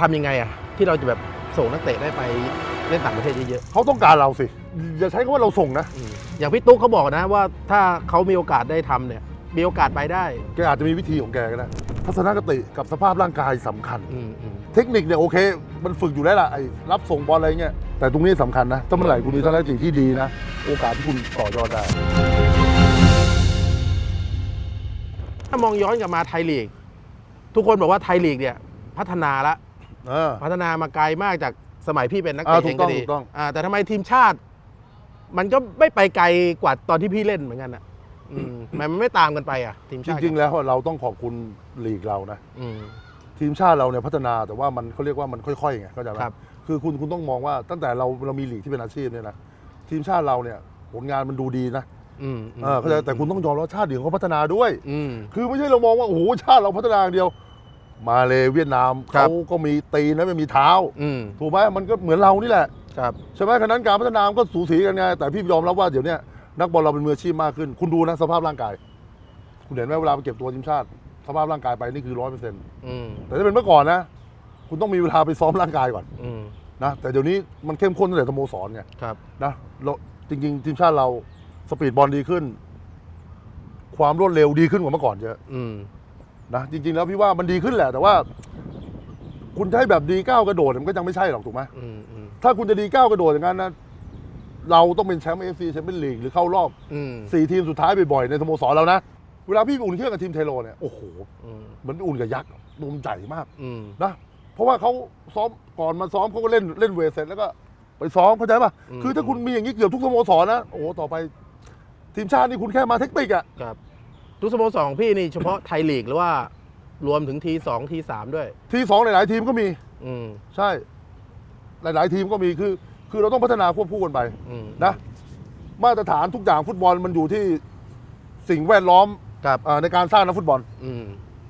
ทำยังไงอะที่เราจะแบบส่งนักเตะได้ไปเล่นต่างประเทศเยอะเขาต้องการเราสิ อย่าใช้คำว่าเราส่งนะๆอืมอย่างพี่ตุ๊กเขาบอกนะว่าถ้าเขามีโอกาสได้ทำเนี่ย มีโอกาสไปได้แกอาจจะมีวิธีของแกก็ได้ทัศนคติกับสภาพร่างกายสำคัญ อืมอืมเทคนิคเนี่ยโอเค มันฝึกอยู่แล้วล่ะไอ้รับส่งบอลอะไรเงี้ยแต่ตรงนี้สำคัญนะถ้าเมื่อไหร่คุณมีทัศนคติที่ดีนะ โอกาสที่คุณต่อยอดได้ ถ้ามองย้อนกลับมาไทยลีก ทุกคนบอกว่าไทยลีกเนี่ย พัฒนาละ เออ พัฒนามาไกลมากจากสมัยพี่เป็นนักอ่าเตะถูเอกงต้ก็องดีถูกต้อง อ่าแต่ทำไมทีมชาติ มันก็ไม่ไปไกลกว่าตอนที่พี่เล่นเหมือนกันอะอืมทำไมมันไม่ตามกันไปอะ ทีมจชาติริง ๆ แล้วเราต้องขอบคุณลีกเรานะ อืม ทีมชาติเราเนี่ยพัฒนาแต่ว่ามันเขาเรียกว่ามันค่อยๆไงเข้าใจไหมครับ คือคุณคุณต้องมองว่าตั้งแต่เราเรามีลีกที่เป็นอาชีพเนี่ยนะทีมชาติเราเนี่ยผลงานมันดูดีนะอืมมเออเข้าใจแต่คุณต้องยอมรับว่าชาติอื่นเขาพัฒนาด้วย อืม คือไม่ใช่เรามองว่าโอ้โหชาติเราพัฒนาอย่างเดียว มาเลยเวียดนามครับเขาก็มีตีนนะไม่มีเท้า อืมถูกไหมมันก็เหมือนเรานี่แหละ ครับ ใช่ไหมขณะนั้นการพัฒนามันก็สูสีกันไง แต่พี่ยอมรับว่าเดี๋ยวเนี้ยนักบอลเราเป็นมืออาชีพมากขึ้น คุณดูนะสภาพร่างกาย คุณเห็นไหมเวลาไปเก็บตัวทีมชาติ สภาพร่างกายไปนี่คือร้อยเปอร์เซ็นต์อืมแต่ถ้าเป็นเมื่อก่อนนะ คุณต้องมีเวลาไปซ้อมร่างกายก่อนอืมนะ แต่เดี๋ยวนี้มันเข้มข้นตั้งแต่สโมสรไงครับ นะเราจริง ๆ ทีมชาติเราสปีดบอลดีขึ้น ความรวดเร็วดีขึ้นกว่าเมื่อก่อนเยอะ อืม นะจริง ๆ แล้วพี่ว่ามันดีขึ้นแหละแต่ว่า คุณจะให้แบบดีก้าวกระโดดมันก็ยังไม่ใช่หรอกถูกไหมอืมอืมถ้าคุณจะดีก้าวกระโดดอย่างนั้นนะเราต้องเป็นแชมป์เอฟซีแชมเปี้ยนลีกหรือเข้ารอบอืมสี่ทีมสุดท้ายบ่อยๆในสโมสรเรานะเวลาพี่ไปอุ่นเครื่องกับทีมเทโรเนี่ยโอ้โหอืมเหมือนไปอุ่นกับยักษ์ตัวมันใหญ่มาก อืมนะเพราะว่าเขาซ้อมก่อนมาซ้อมเขาก็เล่นเล่นเวทเสร็จแล้วก็ไปซ้อมเข้าใจป่ะอืมคือถ้าคุณมีอย่างนี้เกือบทุกสโมสรนะโอ้โหต่อไป ทีมชาตินี่คุณแค่มาเทคนิคอะครับ ทุกสโมสรของพี่นี่เฉพาะไทยลีกหรือว่ารวมถึงทีสองทีสามด้วย ทีสองหลาย ๆ ทีมก็มี อืม ใช่ หลาย ๆ ทีมก็มีคือ คือเราต้องพัฒนาควบคู่กันไปอืม นะ มาตรฐานทุกอย่างฟุตบอลมันอยู่ที่สิ่งแวดล้อมครับเอ่อในการสร้างนักฟุตบอล อืม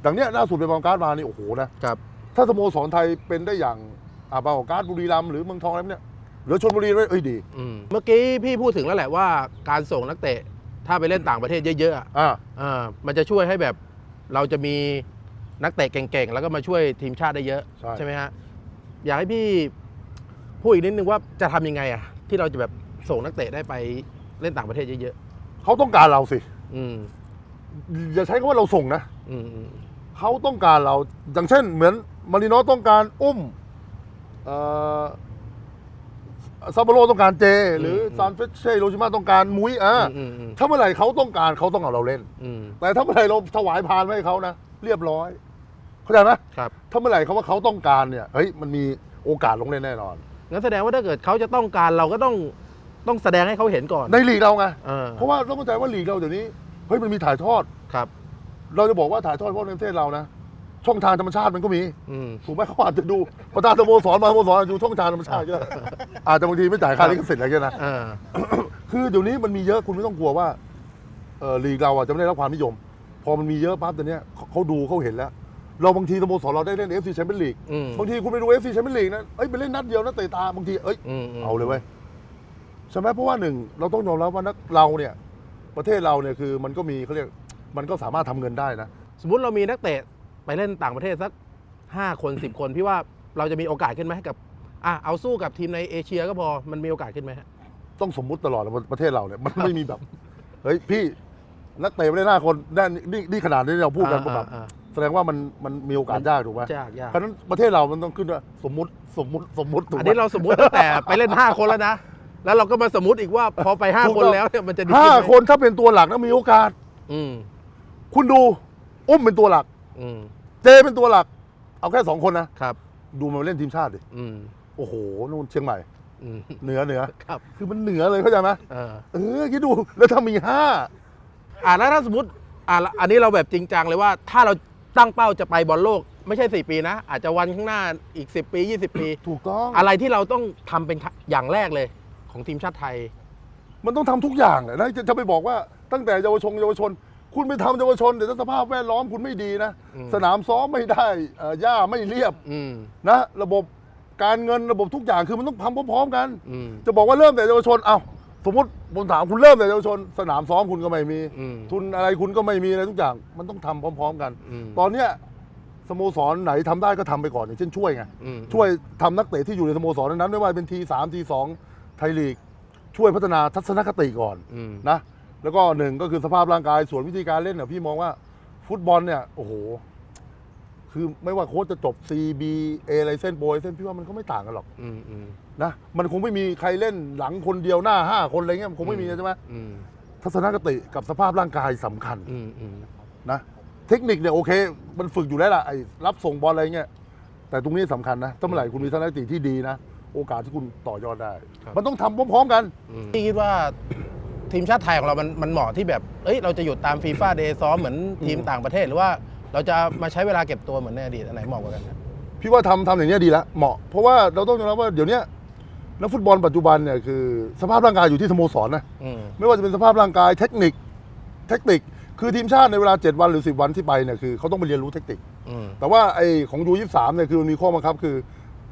ดังเนี้ยล่าสุดเป็นบางการดมานี่โอ้โหนะครับ ถ้าสโมสรไทยเป็นได้อย่างอาบางกอกการดบุรีรัมย์หรือเมืองทองอะไรพวกเนี่ยหรือชนบุรีด้วยเอ้ยดี อืมเมื่อกี้พี่พูดถึงแล้วแหละว่าการส่งนักเตะ ถ้าไปเล่นต่างประเทศเยอะๆอะอ่าอ่ามันจะช่วยให้แบบเราจะมีนักเตะเก่งๆ แล้วก็มาช่วยทีมชาติได้เยอะใช่ ไหมฮะอยากให้พี่พูดอีกนิดนึงว่าจะทำยังไงอะที่เราจะแบบส่งนักเตะได้ไปเล่นต่างประเทศเยอะเขาต้องการเราสิ ๆอืมอย่าใช้คำว่าเราส่งนะ อืมอืมเขาต้องการเรา อย่างเช่นเหมือนมาริโนต้องการอุ้มเอ่อ ซาโบโรต้องการเจ หรือซานเฟชเช่โรชิมาต้องการมุ้ยอะอืมอืมถ้าเมื่อไหร่เขาต้องการเขาต้องเอาเราเล่น อืมแต่ถ้าเมื่อไหร่เราถวายพานไว้ให้เขานะเรียบร้อย เข้าใจไหมครับถ้าเมื่อไหร่เขาว่าเขาต้องการเนี่ยเฮ้ยมันมีโอกาสลงเล่นแน่นอน งั้นแสดงว่าถ้าเกิดเขาจะต้องการเราก็ต้องต้องแสดงให้เขาเห็นก่อนในลีกเราไงเออเพราะว่าต้องเข้าใจว่าลีกเราเดี๋ยวนี้เฮ้ยมันมีถ่ายทอด ครับ เราจะบอกว่าถ่ายทอดเพราะในประเทศเรานะ ช่องทางธรรมชาติมันก็มีอืม ถูกไหมเขาอาจจะดูประธานสโมสรมาสโมสรดูช่องทางธรรมชาติก็ได้อาจจะบางทีไม่จ่ายค่าลิขสิทธิ์อะไรกันนะเออคือเดี๋ยวนี้มันมีเยอะคุณไม่ต้องกลัวว่าเออลีกเราอะจะไม่ได้รับความนิยม พอมันมีเยอะปั๊บเดี๋ยวนี้เขาเขาดูเขาเห็นแล้ว เราบางทีสโมสรเราได้เล่นเอฟซีแชมเปี้ยนลีกอืม บางทีคุณไปดูเอฟซีแชมเปี้ยนลีกนะเอ้ยไปเล่นนัดเดียวนะเตะตาบางทีเอ้ยอืมมเอาเลยเว้ยใช่ไหมเพราะว่าหนึ่งเราต้องยอมรับว่านักเราเนี่ย ประเทศเราเนี่ยคือมันก็มีเขาเรียกมันก็สามารถทำเงินได้นะ สมมุติเรามีนักเตะ ไปเล่นต่างประเทศสักห้าคนสิบคนพี่ว่าเราจะมีโอกาสขึ้นไหมกับอะเอาสู้กับทีมในเอเชียก็พอมันมีโอกาสขึ้นไหมฮะต้องสมมุติตลอดนะประเทศเราเนี่ยมันไม่มีแบบเฮ้ยพี่นักเตะไม่ได้หน้าคนได้นี่นี่ขนาดนี้เราพูดกันอ่าแบบอ่า แสดงว่ามันมันมีโอกาสยากถูกไหมยากยาก เพราะฉะนั้นประเทศเรามันต้องขึ้นว่าสมมุติสมมุติสมมุติถูกอันไหมนี้เราสมมุติตั้งแต่ไปเล่นห้าคนแล้วนะ แล้วเราก็มาสมมติอีกว่าพอไปห้าถูกคนต้องแล้วเนี่ยมันจะดีห้าขึ้นไหมคนถ้าเป็นตัวหลักนะมีโอกาส อืม คุณดูอุ้มเป็นตัวหลัก อืมเจเป็นตัวหลัก เอาแค่สองคนนะ ครับ ดูมันเล่นทีมชาติดิ อืมโอ้โหนู่นเชียงใหม่ อืมเหนือเหนือ ครับคือมันเหนือเลยเข้าใจไหมเออเออคิดดู แล้วถ้ามีห้าอะแล้วถ้าสมมติอะแล้วอันนี้เราแบบจริงจังเลยว่า ถ้าเราตั้งเป้าจะไปบอลโลก ไม่ใช่ 4 ปีนะ อาจจะวันข้างหน้าอีก 10 ปี 20 ปี ถูกต้อง อะไรที่เราต้องทำเป็นอย่างแรกเลย ของทีมชาติไทย มันต้องทำทุกอย่างแหละนะจะจะไปบอกว่าตั้งแต่เยาวชนเยาวชน คุณไปทำเยาวชนเดี๋ยวถ้าสภาพแวดล้อมคุณไม่ดีนะอืมสนามซ้อมไม่ได้เอ่อหญ้าไม่เรียบอืมนะ ระบบการเงินระบบทุกอย่างคือมันต้องทำพร้อมๆกัน อืม จะบอกว่าเริ่มแต่เยาวชน เอาสมมติผมถามคุณเริ่มแต่เยาวชน สนามซ้อมคุณก็ไม่มี อืมทุนอะไรคุณก็ไม่มีอะไรทุกอย่าง มันต้องทำพร้อม ๆ กัน อืม ตอนเนี้ยสโมสรไหนทำได้ก็ทำไปก่อนอย่างเช่นช่วยไง อืม ช่วยทำนักเตะที่อยู่ในสโมสรนั้นๆไม่ว่าเป็นทีสามทีสองไทยลีก ช่วยพัฒนาทัศนคติก่อนอืม นะ แล้วก็หนึ่งก็คือสภาพร่างกายส่วนวิธีการเล่นเนี่ยพี่มองว่าฟุตบอลเนี่ยโอ้โห คือไม่ว่าโค้ชจะจบ C B A อะไรเส้นโบยเส้นพี่ว่ามันก็ไม่ต่างกันหรอกอืมอืมนะมันคงไม่มีใครเล่นหลังคนเดียวหน้าห้าคนอะไรเงี้ยมันคงไม่มีใช่ไหมอืมทัศนคติกับสภาพร่างกายสำคัญอืมอืมนะเทคนิคเนี่ยโอเค มันฝึกอยู่แล้วล่ะไอ้รับส่งบอลอะไรเงี้ยแต่ตรงนี้สำคัญนะถ้าเมื่อไหร่คุณมีทัศนคติที่ดีนะ โอกาสที่คุณต่อยอดได้ มันต้องทำพร้อมๆกันอืมพี่คิดว่า ทีมชาติไทยของเรามันมันเหมาะที่แบบเอ้ยเราจะหยุดตามฟีฟ่าเดย์ซ้อมเหมือนทีมต่างประเทศ หรือว่าเราจะมาใช้เวลาเก็บตัวเหมือนในอดีตอันไหนเหมาะกว่ากันครับพี่ว่าทำทำอย่างนี้ยดีแล้วเหมาะเพราะว่าเราต้องยอมรับว่าเดี๋ยวเนี้ยนักฟุตบอลปัจจุบันเนี่ยคือสภาพร่างกายอยู่ที่สโมสรนะอืมไม่ว่าจะเป็นสภาพร่างกายเทคนิคเทคนิค คือทีมชาติในเวลา 7 วันหรือ 10 วันที่ไปเนี่ยคือเขาต้องไปเรียนรู้เทคนิค อืมแต่ว่าไอ้ของยูยี่สามเนี่ยคือมันมีข้อบังคับคือ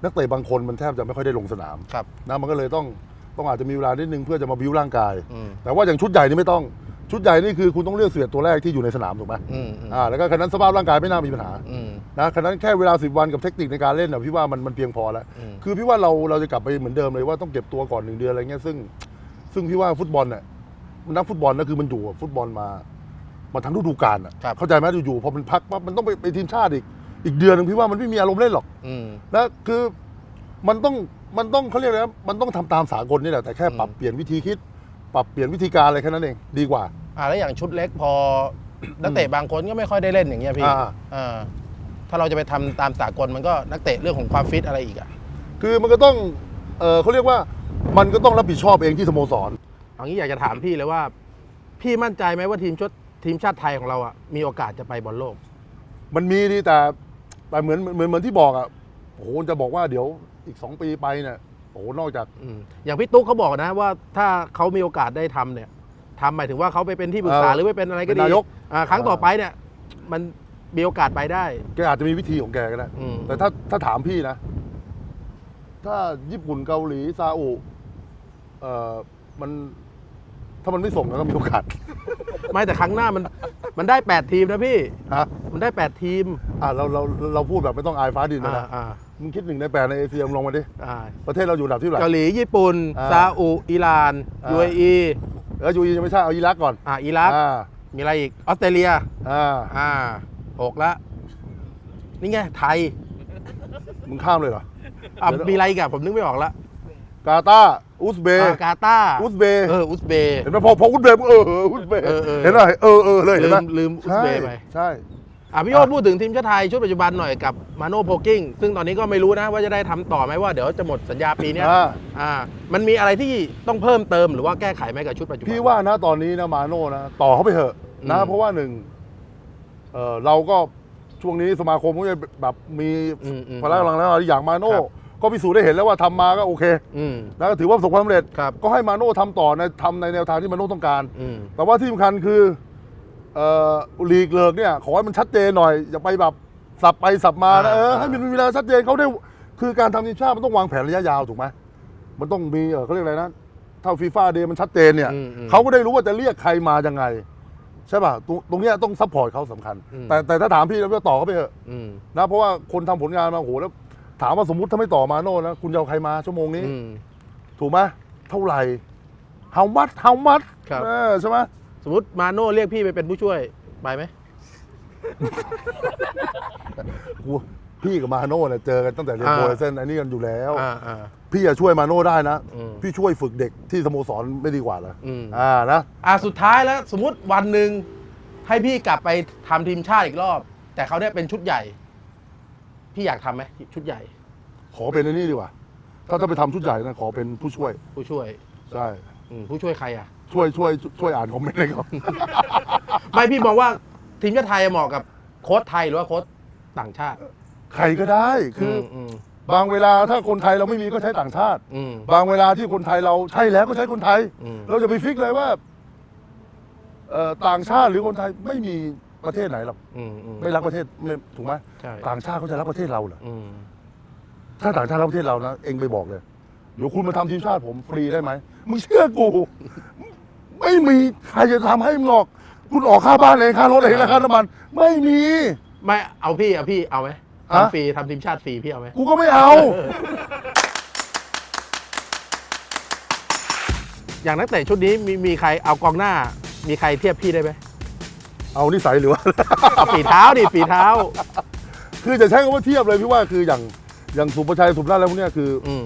นักเตะบางคนมันแทบจะไม่ค่อยได้ลงสนาม ครับ นะมันก็เลยต้อง ต้องอาจจะมีเวลานิดนึงเพื่อจะมาบิวร่างกาย อืม แต่ว่าอย่างชุดใหญ่นี่ไม่ต้องชุดใหญ่นี่คือคุณต้องเลือกเสียตัวแรกที่อยู่ในสนามถูกไหมอืมอืมอ่าแล้วก็คะนั้นสภาพร่างกายไม่น่ามีปัญหาอืม นะคะนั้นแค่เวลาสิบวันกับเทคนิคในการเล่นน่ะพี่ว่ามันมันเพียงพอแล้วอืม คือพี่ว่าเราเราจะกลับไปเหมือนเดิมเลยว่าต้องเก็บตัวก่อนหนึ่งเดือนอะไรเงี้ยซึ่ง ซึ่งพี่ว่าฟุตบอลเนี่ยนักฟุตบอลนะคือมันอยู่กับฟุตบอลมามาทั้งฤดูกาลอะครับ เข้าใจไหมอยู่ๆพอมันพักปั๊บมันต้องไปไปทีมชาติอีกอีกเดือนหนึงพี่ว่ามันไม่มีอารมณ์เล่นหรอก อืมนะคือ มันต้องมันต้องเขาเรียกอะไรนะมันต้องทำตามสากลนี่แหละแต่แค่อืมปรับเปลี่ยนวิธีคิด ปรับเปลี่ยนวิธีการอะไรแค่นั้นเองดีกว่า อ่าแล้วอย่างชุดเล็กพอนักเตะบางคนก็ไม่ค่อยได้เล่นอย่างเงี้ยพี่อ่าอ่าถ้าเราจะไปทำตามสากลมันก็นักเตะเรื่องของความฟิตอะไรอีกอะคือมันก็ต้องเออเขาเรียกว่ามันก็ต้องรับผิดชอบเองที่สโมสร เอางี้อยากจะถามพี่เลยว่า พี่มั่นใจไหมว่าทีมชดทีมชาติไทยของเราอะมีโอกาสจะไปบอลโลก มันมีดีแต่แต่เหมือนเหมือนเหมือนที่บอกอะโอ้โหจะบอกว่าเดี๋ยว อีกสองปีไปเนี่ยโอ้โหนอกจากอืมอย่างพี่ตุ๊กเขาบอกนะว่าถ้าเขามีโอกาสได้ทำเนี่ยทำหมายถึงว่าเขาไปเป็นที่ปรึกษาเออหรือไปเป็นอะไรก็เป็นดีนายก อ่าครั้งต่อไปเนี่ย มันมีโอกาสไปได้ แกอาจจะมีวิธีของแกก็ได้ อืม แต่ถ้าถ้าถามพี่นะ ถ้าญี่ปุ่นเกาหลีซาอุเอ่อมัน ถ้ามันไม่ส่งก็มีโอกาสไม่แต่ครั้งหน้ามันมันได้แปดทีมนะพี่ ฮะมันได้แปดทีมอะเราเราเราพูดแบบไม่ต้องอายฟ้าดินนะอ่านะอ่ามึงคิดหนึ่งในแปดในเอเชียมึงลองมาดิอ่าประเทศเราอยู่อันดับที่เท่าไหร่ เกาหลี ญี่ปุ่น อ่าซาอุอิหร่านอ่า UAE แล้วยูอียังไม่ใช่เอาอิรักก่อนอ่าอิรัก อ่ามีอะไรอีก ออสเตรเลีย อ่าอ่าหกละ นี่ไง ไทยมึงข้ามเลยเหรอ อะเดี๋ยวมีอะไรอีกอะผมนึกไม่ออกละกาตาร์ อุซเบย์อ่ากาตาร์อุซเบย์เอออุซเบย์เห็นไหมพอพออุซเบย์มึงเออเอออุซเบย์เออเออเห็นไหมเออเออเลยเห็นไหมลืมลืมอุซเบย์ไปใช่อะพี่โอ้พูดถึงทีมชาติไทยชุดปัจจุบันหน่อยกับมาโนโพกิ้งซึ่งตอนนี้ก็ไม่รู้นะว่าจะได้ทำต่อไหมว่าเดี๋ยวจะหมดสัญญาปีเนี้ยอ่าอ่ามันมีอะไรที่ต้องเพิ่มเติมหรือว่าแก้ไขไหมกับชุดปัจจุบันพี่ว่านะตอนนี้นะมาโน่นะต่อเขาไปเถอะนะอืมเพราะว่าหนึ่งเออเราก็ช่วงนี้สมาคมก็จะแบบมีอืมอืมพละกำลังแล้วอย่างมาโน่ครับ ก็พิสูจน์ได้เห็นแล้วว่าทำมาก็โอเคอืมนะก็ถือว่าประสบความสำเร็จครับก็ให้มาโน่ทำต่อในทำในแนวทางที่มาโน่ต้องการอืมแต่ว่าที่สำคัญคือเอ่อลีกเลิกเนี่ย ขอให้มันชัดเจนหน่อย อย่าไปแบบสับไปสับมานะอ่าเอออ่าให้มันมีเวลาชัดเจนเขาได้คือการทำทีมชาติมันต้องวางแผนระยะยาวถูกไหมมันต้องมีเออเขาเรียกอะไรนะถ้าฟีฟ่าเดย์มันชัดเจนเนี่ยอืมอืมเขาก็ได้รู้ว่าจะเรียกใครมายังไงใช่ป่ะตรงตรงเนี้ยต้องซัพพอร์ตเขาสำคัญอืมแต่แต่ถ้าถามพี่แล้วก็ต่อเขาไปเถอะอืมนะเพราะว่าคนทำผลงานมาโอ้โหแล้ว ถามว่าสมมติถ้าไม่ต่อมาโน่นะคุณจะเอาใครมาชั่วโมงนี้ อืม ถูกไหมเท่าไหร่ how much how much ครับ เออใช่ไหมสมมติมาโน่เรียกพี่ไปเป็นผู้ช่วยไปไหม กูพี่กับมาโน่เนี่ยเจอกันตั้งแต่เรียนอ่าโปรเลเซนอันนี้กันอยู่แล้ว อ่าอ่า พี่จะช่วยมาโน่ได้นะ อืมพี่ช่วยฝึกเด็กที่สโมสรไม่ดีกว่าเหรออืมอ่านะ อ่าสุดท้ายแล้ว สมมติวันหนึ่งให้พี่กลับไปทำทีมชาติอีกรอบ แต่เขาเนี่ยเป็นชุดใหญ่ พี่อยากทำไหมชุดใหญ่ขอเป็นอันนี้ดีกว่า ถ้าถ้าไปทำชุดใหญ่นะขอเป็นผู้ช่วย ผู้ช่วยใช่ อืมผู้ช่วยใครอะ ช่วยช่วยช่วยอ่านคอมเมนต์เลยครับ ไม่พี่มองว่าทีมชาติไทยเหมาะกับโค้ชไทยหรือว่าโค้ชต่างชาติใครก็ได้คืออมบางเวลาถ้าคนไทยเราไม่มีก็ใช้ต่างชาติ อืม บางเวลาที่คนไทยเราใช่แล้วก็ใช้คนไทย อืม เราจะไปฟิกเลยว่าเอ่อต่างชาติหรือคนไทยไม่มี ประเทศไหนหรอกอืมอืมไม่รักประเทศไม่ถูกไหมใช่ต่างชาติเขาจะรักประเทศเราเหรออืมถ้าต่างชาติรักประเทศเรานะเองไปบอกเลยเดี๋ยวคุณมาทำทีมชาติผมฟรีได้ไหมมึงเชื่อกู ไม่มีใครจะทำให้มึงหรอก คุณออกค่าบ้านเองค่ารถเองและค่าน้ำมัน ไม่มี ไม่เอาพี่เอาพี่เอาไหมฮะ ทำฟรีทำทีมชาติฟรีพี่เอาไหมกูก็ไม่เอา อย่างนักเตะชุดนี้มีมีใครเอากองหน้า มีใครเทียบพี่ได้ไหม เอานิสัยหรือว่าเอาฝีเท้าดิฝีเท้า คือจะใช้คำว่าเทียบเลยพี่ว่าคืออย่างอย่างสุประชัยสุพนัทแล้วพวกเนี้ยคืออืม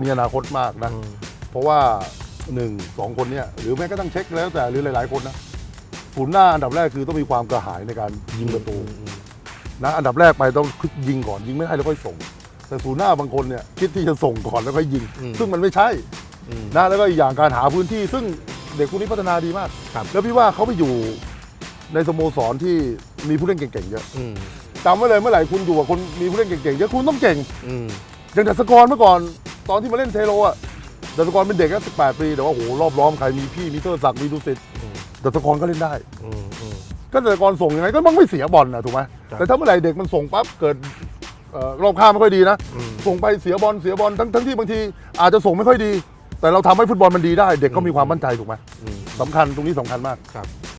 มีอนาคตมากนะ อืมเพราะว่าหนึ่งสองคนเนี่ยหรือแม้ก็ต้องเช็คแล้วแต่หรือหลาย ๆ คนนะศูนย์หน้าอันดับแรกคือต้องมีความกระหายในการยิงประตูนะอันดับแรกไปต้องยิงก่อนยิงไม่ได้แล้วค่อยส่ง แต่ศูนย์หน้าบางคนเนี่ยคิดที่จะส่งก่อนแล้วค่อยยิง อืม ซึ่งมันไม่ใช่อืม นะแล้วก็อีกอย่างการหาพื้นที่ ซึ่งเด็กคนนี้พัฒนาดีมาก ครับ แล้วพี่ว่าเขาไปอยู่ ในสโมสรที่มีผู้เล่นเก่งๆเยอะอืมจำไว้เลยเมื่อไหร่คุณอยู่กับคนมีผู้เล่นเก่งๆเยอะคุณต้องเก่ง อืมอย่างดัสกรเมื่อก่อนตอนที่มาเล่นเทโลอะดัสกรเป็นเด็กแค่สิบแปดปีแต่ว่าโอ้โหรอบล้อมใครมีพี่มีเตอร์ศักดิ์มีดูสิตอืมดัสกรก็เล่นได้ อืมอืม ก็ดัสกรส่งยังไงก็มันไม่เสียบอลนะถูกไหมครับ แต่ถ้าเมื่อไหร่เด็กมันส่งปั๊บเกิดเอ่อรอบข้ามไม่ค่อยดีนะ อืม ส่งไปเสียบอลเสียบอลทั้งทั้งที่บางทีอาจจะส่งไม่ค่อยดี แต่เราทำให้ฟุตบอลมันดีได้ เด็กก็มีความมั่นใจถูกไหมอืม สำคัญตรงนี้สำคัญมาก ครับ